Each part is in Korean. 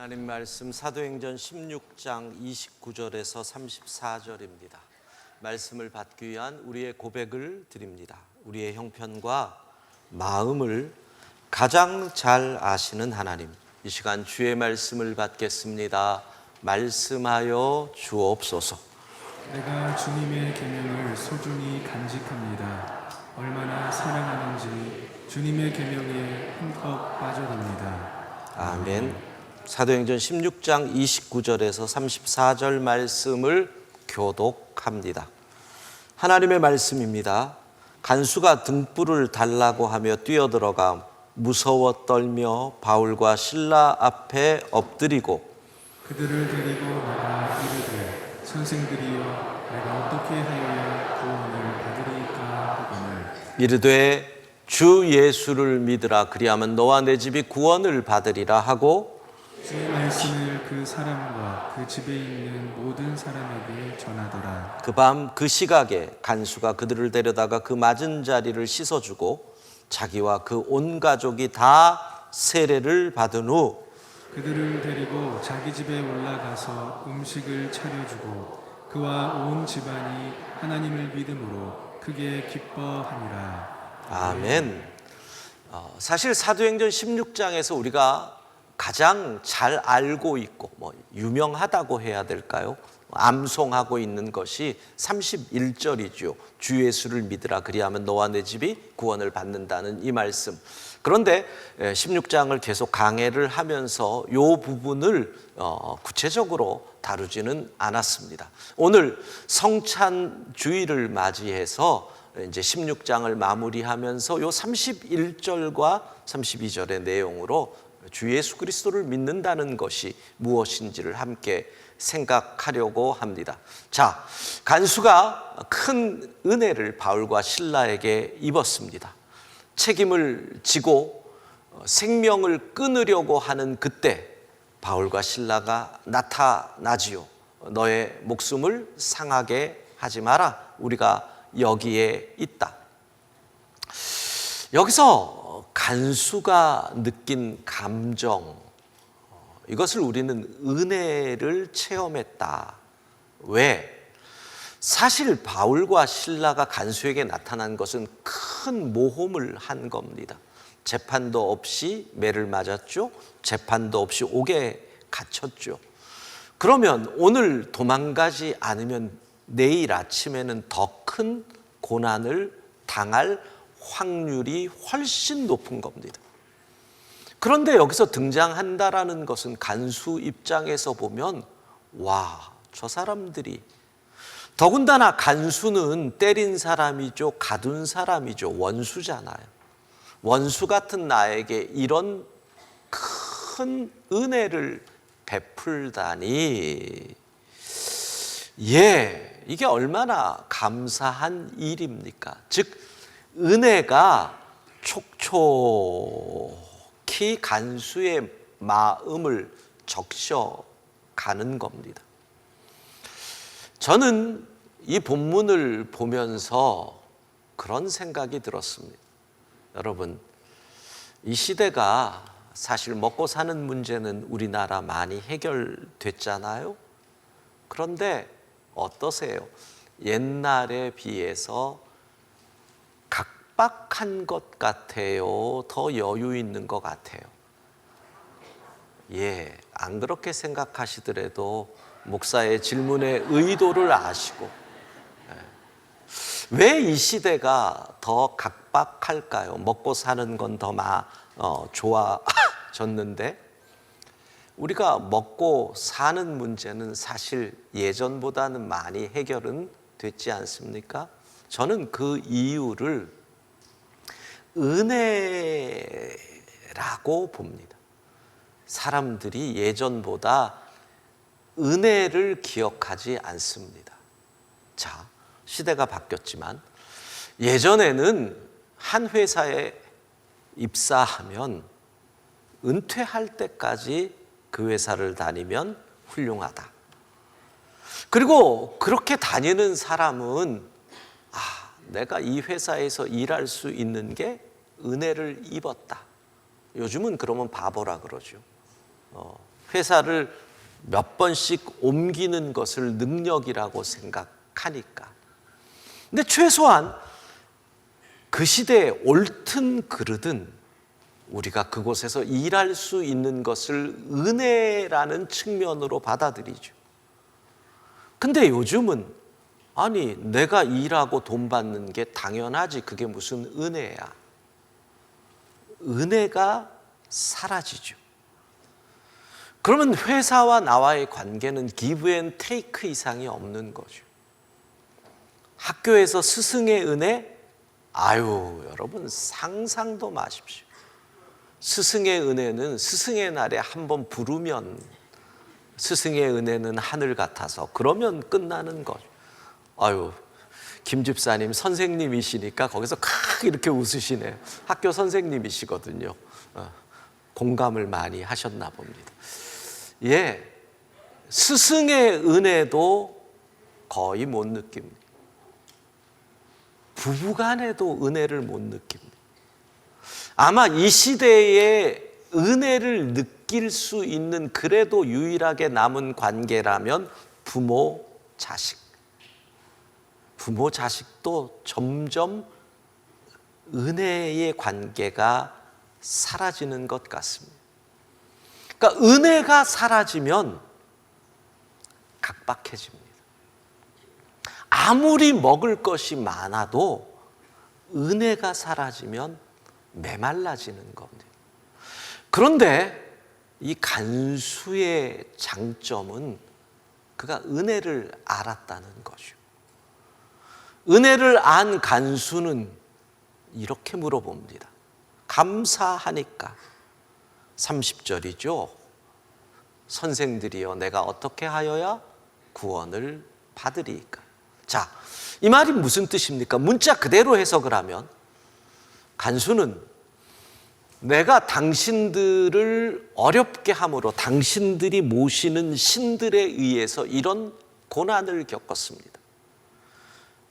하나님 말씀 사도행전 16장 29절에서 34절입니다. 말씀을 받기 위한 우리의 고백을 드립니다. 우리의 형편과 마음을 가장 잘 아시는 하나님. 이 시간 주의 말씀을 받겠습니다. 말씀하여 주옵소서. 내가 주님의 계명을 소중히 간직합니다. 얼마나 사랑하는지 주님의 계명에 흠뻑 빠져듭니다. 아멘. 사도행전 16장 29절에서 34절 말씀을 교독합니다. 하나님의 말씀입니다. 간수가 등불을 달라고 하며 뛰어들어가 무서워 떨며 바울과 신라 앞에 엎드리고 그들을 데리고 나가 이르되 선생들이여 내가 어떻게 하여야 구원을 받으리까 하거늘 이르되 주 예수를 믿으라 그리하면 너와 내 집이 구원을 받으리라 하고 주의 말씀을 그 사람과 그 집에 있는 모든 사람에게 전하더라. 그 밤 그 시각에 간수가 그들을 데려다가 그 맞은 자리를 씻어주고 자기와 그 온 가족이 다 세례를 받은 후 그들을 데리고 자기 집에 올라가서 음식을 차려주고 그와 온 집안이 하나님을 믿음으로 크게 기뻐하니라. 아멘. 어, 사실 사도행전 16장에서 우리가 가장 잘 알고 있고 뭐 유명하다고 해야 될까요? 암송하고 있는 것이 31절이죠. 주 예수를 믿으라 그리하면 너와 내 집이 구원을 받는다는 이 말씀. 그런데 16장을 계속 강해를 하면서 이 부분을 어, 구체적으로 다루지는 않았습니다. 오늘 성찬 주일을 맞이해서 이제 16장을 마무리하면서 요 31절과 32절의 내용으로 주 예수 그리스도를 믿는다는 것이 무엇인지를 함께 생각하려고 합니다. 자, 간수가 큰 은혜를 바울과 신라에게 입었습니다. 책임을 지고 생명을 끊으려고 하는 그때 바울과 신라가 나타나지요. 너의 목숨을 상하게 하지 마라. 우리가 여기에 있다. 여기서 간수가 느낀 감정, 이것을 우리는 은혜를 체험했다. 왜? 사실 바울과 신라가 간수에게 나타난 것은 큰 모험을 한 겁니다. 재판도 없이 매를 맞았죠. 재판도 없이 옥에 갇혔죠. 그러면 오늘 도망가지 않으면 내일 아침에는 더 큰 고난을 당할 확률이 훨씬 높은 겁니다. 그런데 여기서 등장한다라는 것은 간수 입장에서 보면 와, 저 사람들이 더군다나 간수는 때린 사람이죠. 가둔 사람이죠. 원수잖아요. 원수 같은 나에게 이런 큰 은혜를 베풀다니. 예, 이게 얼마나 감사한 일입니까? 즉, 은혜가 촉촉히 간수의 마음을 적셔 가는 겁니다. 저는 이 본문을 보면서 그런 생각이 들었습니다. 여러분, 이 시대가 사실 먹고 사는 문제는 우리나라 많이 해결됐잖아요. 그런데 어떠세요? 옛날에 비해서 각박한 것 같아요. 더 여유 있는 것 같아요. 예, 안 그렇게 생각하시더라도 목사의 질문의 의도를 아시고 왜 이 시대가 더 각박할까요? 먹고 사는 건더 어, 좋아졌는데 우리가 먹고 사는 문제는 사실 예전보다는 많이 해결은 됐지 않습니까? 저는 그 이유를 은혜라고 봅니다. 사람들이 예전보다 은혜를 기억하지 않습니다. 자, 시대가 바뀌었지만 예전에는 한 회사에 입사하면 은퇴할 때까지 그 회사를 다니면 훌륭하다. 그리고 그렇게 다니는 사람은 아, 내가 이 회사에서 일할 수 있는 게 은혜를 입었다. 요즘은 그러면 바보라 그러죠. 어, 회사를 몇 번씩 옮기는 것을 능력이라고 생각하니까. 근데 최소한 그 시대에 옳든 그르든 우리가 그곳에서 일할 수 있는 것을 은혜라는 측면으로 받아들이죠. 근데 요즘은 아니 내가 일하고 돈 받는 게 당연하지 그게 무슨 은혜야. 은혜가 사라지죠. 그러면 회사와 나와의 관계는 기브 앤 테이크 이상이 없는 거죠. 학교에서 스승의 은혜 아유 여러분 상상도 마십시오. 스승의 은혜는 스승의 날에 한번 부르면 스승의 은혜는 하늘 같아서 그러면 끝나는 거죠. 아유 김 집사님 선생님이시니까 거기서 크게 이렇게 웃으시네. 학교 선생님이시거든요. 어, 공감을 많이 하셨나 봅니다. 예, 스승의 은혜도 거의 못 느낍니다. 부부간에도 은혜를 못 느낍니다. 아마 이 시대에 은혜를 느낄 수 있는 그래도 유일하게 남은 관계라면 부모 자식. 부모 자식도 점점 은혜의 관계가 사라지는 것 같습니다. 그러니까 은혜가 사라지면 각박해집니다. 아무리 먹을 것이 많아도 은혜가 사라지면 메말라지는 겁니다. 그런데 이 간수의 장점은 그가 은혜를 알았다는 거죠. 은혜를 안 간수는 이렇게 물어봅니다. 감사하니까 30절이죠. 선생들이여 내가 어떻게 하여야 구원을 받으리까? 자, 이 말이 무슨 뜻입니까? 문자 그대로 해석을 하면 간수는 내가 당신들을 어렵게 함으로 당신들이 모시는 신들에 의해서 이런 고난을 겪었습니다.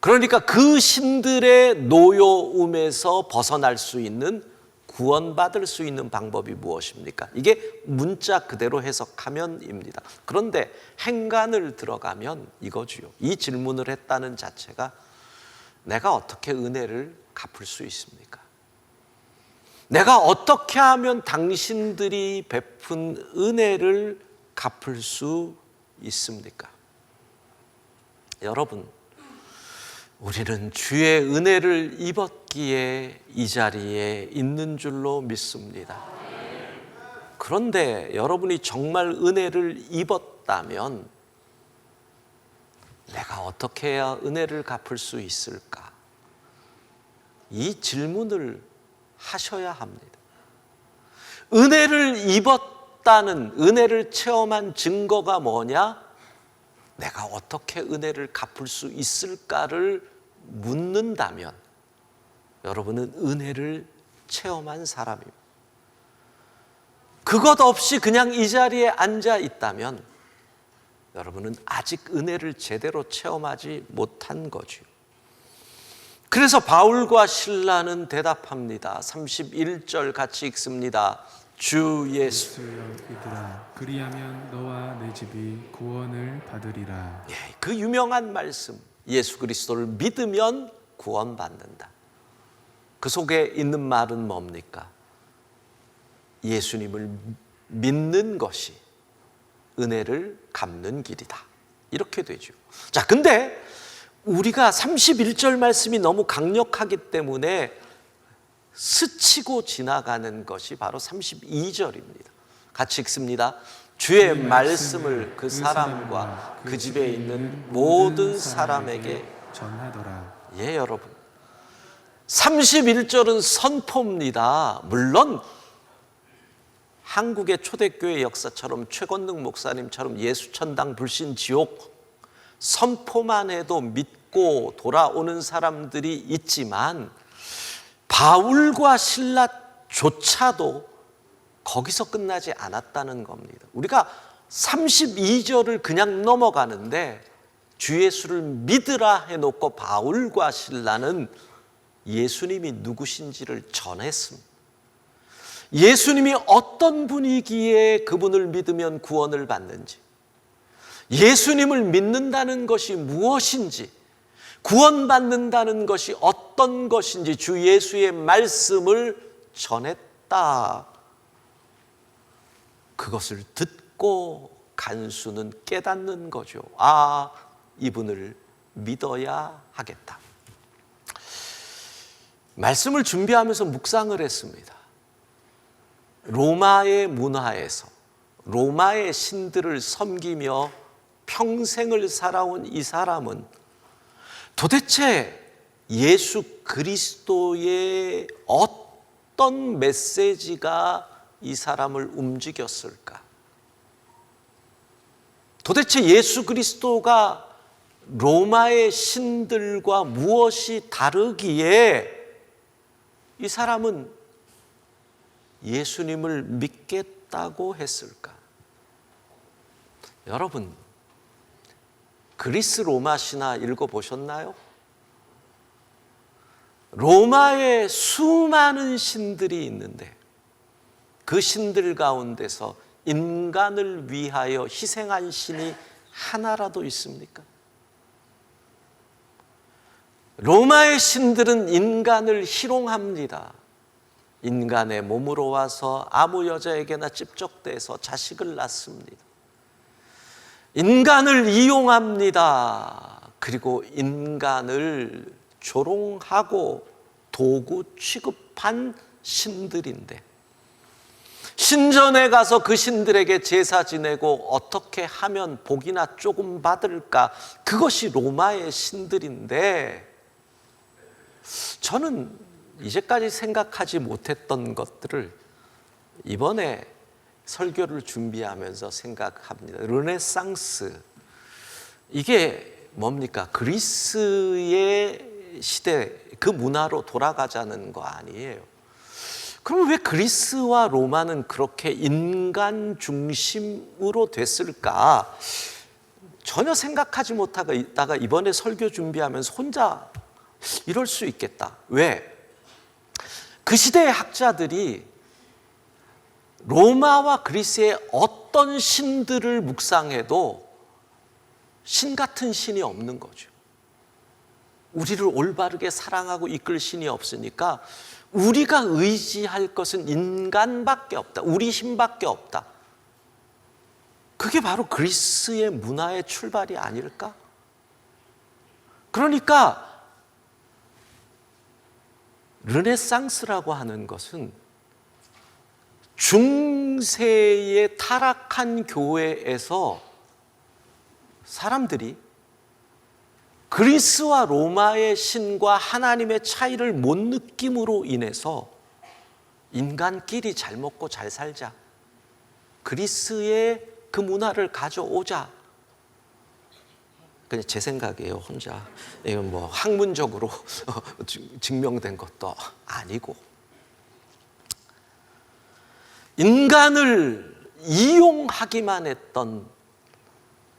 그러니까 그 신들의 노여움에서 벗어날 수 있는 구원받을 수 있는 방법이 무엇입니까? 이게 문자 그대로 해석하면입니다. 그런데 행간을 들어가면 이거지요. 이 질문을 했다는 자체가 내가 어떻게 은혜를 갚을 수 있습니까? 내가 어떻게 하면 당신들이 베푼 은혜를 갚을 수 있습니까? 여러분, 우리는 주의 은혜를 입었기에 이 자리에 있는 줄로 믿습니다. 그런데 여러분이 정말 은혜를 입었다면 내가 어떻게 해야 은혜를 갚을 수 있을까? 이 질문을 하셔야 합니다. 은혜를 입었다는 은혜를 체험한 증거가 뭐냐? 내가 어떻게 은혜를 갚을 수 있을까를 묻는다면 여러분은 은혜를 체험한 사람입니다. 그것 없이 그냥 이 자리에 앉아 있다면 여러분은 아직 은혜를 제대로 체험하지 못한 거죠. 그래서 바울과 신라는 대답합니다. 31절 같이 읽습니다. 주 예수. 이들아 그리하면 너와 내 집이 구원을 받으리라 예, 그 유명한 말씀. 예수 그리스도를 믿으면 구원받는다. 그 속에 있는 말은 뭡니까? 예수님을 믿는 것이 은혜를 갚는 길이다. 이렇게 되죠. 자, 근데 우리가 31절 말씀이 너무 강력하기 때문에 스치고 지나가는 것이 바로 32절입니다. 같이 읽습니다. 주의 말씀을 그 사람과 그 집에 있는 모든 사람에게 전하더라 예, 여러분. 31절은 선포입니다. 물론 한국의 초대교회 역사처럼 최건능 목사님처럼 예수천당 불신 지옥 선포만 해도 믿고 돌아오는 사람들이 있지만 바울과 신라조차도 거기서 끝나지 않았다는 겁니다. 우리가 32절을 그냥 넘어가는데 주 예수를 믿으라 해놓고 바울과 신라는 예수님이 누구신지를 전했습니다. 예수님이 어떤 분이기에 그분을 믿으면 구원을 받는지, 예수님을 믿는다는 것이 무엇인지, 구원받는다는 것이 어떤 것인지 주 예수의 말씀을 전했다. 그것을 듣고 간수는 깨닫는 거죠. 아, 이분을 믿어야 하겠다. 말씀을 준비하면서 묵상을 했습니다. 로마의 문화에서 로마의 신들을 섬기며 평생을 살아온 이 사람은 도대체 예수 그리스도의 어떤 메시지가 이 사람을 움직였을까? 도대체 예수 그리스도가 로마의 신들과 무엇이 다르기에 이 사람은 예수님을 믿겠다고 했을까? 여러분, 그리스 로마 신화 읽어보셨나요? 로마에 수많은 신들이 있는데 그 신들 가운데서 인간을 위하여 희생한 신이 하나라도 있습니까? 로마의 신들은 인간을 희롱합니다. 인간의 몸으로 와서 아무 여자에게나 찝적대서 자식을 낳습니다. 인간을 이용합니다. 그리고 인간을 조롱하고 도구 취급한 신들인데 신전에 가서 그 신들에게 제사 지내고 어떻게 하면 복이나 조금 받을까? 그것이 로마의 신들인데 저는 이제까지 생각하지 못했던 것들을 이번에 설교를 준비하면서 생각합니다. 르네상스. 이게 뭡니까? 그리스의 시대, 그 문화로 돌아가자는 거 아니에요. 그럼 왜 그리스와 로마는 그렇게 인간 중심으로 됐을까? 전혀 생각하지 못하고 있다가 이번에 설교 준비하면서 혼자 이럴 수 있겠다. 왜? 그 시대의 학자들이 로마와 그리스의 어떤 신들을 묵상해도 신 같은 신이 없는 거죠. 우리를 올바르게 사랑하고 이끌 신이 없으니까 우리가 의지할 것은 인간밖에 없다. 우리 힘밖에 없다. 그게 바로 그리스의 문화의 출발이 아닐까? 그러니까 르네상스라고 하는 것은 중세의 타락한 교회에서 사람들이 그리스와 로마의 신과 하나님의 차이를 못 느낌으로 인해서 인간끼리 잘 먹고 잘 살자. 그리스의 그 문화를 가져오자. 그냥 제 생각이에요, 혼자. 이건 뭐 학문적으로 증명된 것도 아니고. 인간을 이용하기만 했던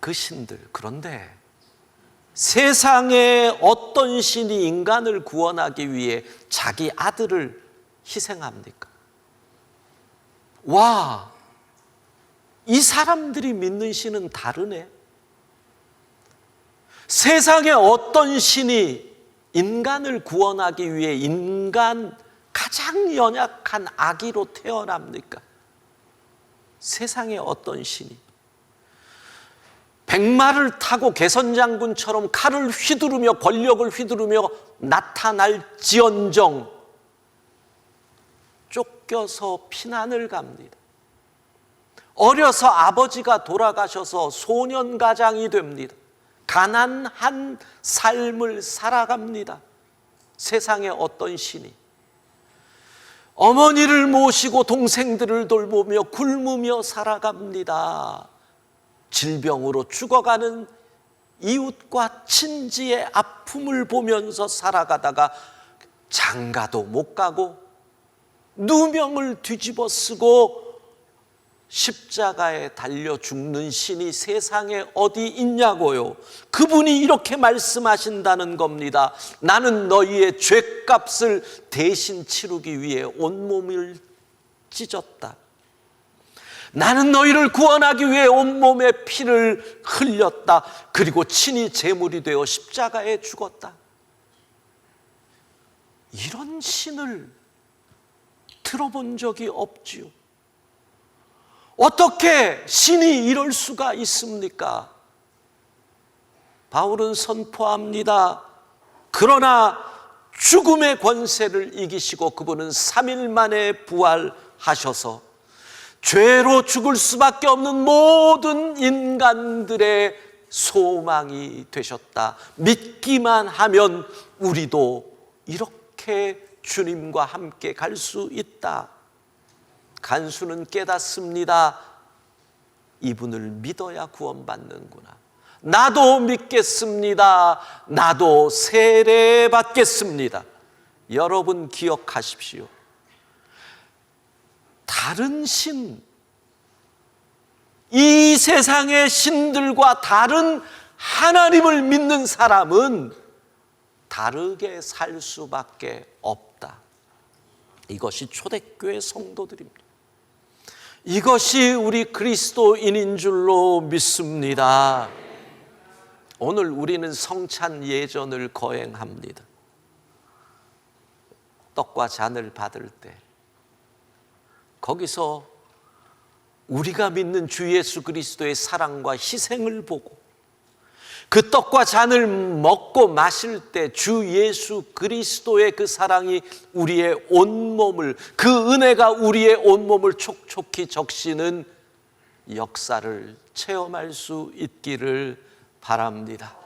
그 신들. 그런데 세상에 어떤 신이 인간을 구원하기 위해 자기 아들을 희생합니까? 와, 이 사람들이 믿는 신은 다르네. 세상에 어떤 신이 인간을 구원하기 위해 인간 가장 연약한 아기로 태어납니까? 세상에 어떤 신이 백마를 타고 개선장군처럼 칼을 휘두르며 권력을 휘두르며 나타날지언정 쫓겨서 피난을 갑니다. 어려서 아버지가 돌아가셔서 소년가장이 됩니다. 가난한 삶을 살아갑니다. 세상에 어떤 신이 어머니를 모시고 동생들을 돌보며 굶으며 살아갑니다. 질병으로 죽어가는 이웃과 친지의 아픔을 보면서 살아가다가 장가도 못 가고 누명을 뒤집어 쓰고 십자가에 달려 죽는 신이 세상에 어디 있냐고요. 그분이 이렇게 말씀하신다는 겁니다. 나는 너희의 죄값을 대신 치르기 위해 온몸을 찢었다. 나는 너희를 구원하기 위해 온몸에 피를 흘렸다. 그리고 친히 제물이 되어 십자가에 죽었다. 이런 신을 들어본 적이 없지요. 어떻게 신이 이럴 수가 있습니까? 바울은 선포합니다. 그러나 죽음의 권세를 이기시고 그분은 3일 만에 부활하셔서 죄로 죽을 수밖에 없는 모든 인간들의 소망이 되셨다. 믿기만 하면 우리도 이렇게 주님과 함께 갈 수 있다. 간수는 깨닫습니다. 이분을 믿어야 구원받는구나. 나도 믿겠습니다. 나도 세례 받겠습니다. 여러분 기억하십시오. 다른 신, 이 세상의 신들과 다른 하나님을 믿는 사람은 다르게 살 수밖에 없다. 이것이 초대교회 성도들입니다. 이것이 우리 그리스도인인 줄로 믿습니다. 오늘 우리는 성찬 예전을 거행합니다. 떡과 잔을 받을 때 거기서 우리가 믿는 주 예수 그리스도의 사랑과 희생을 보고 그 떡과 잔을 먹고 마실 때 주 예수 그리스도의 그 사랑이 우리의 온몸을 그 은혜가 우리의 온몸을 촉촉히 적시는 역사를 체험할 수 있기를 바랍니다.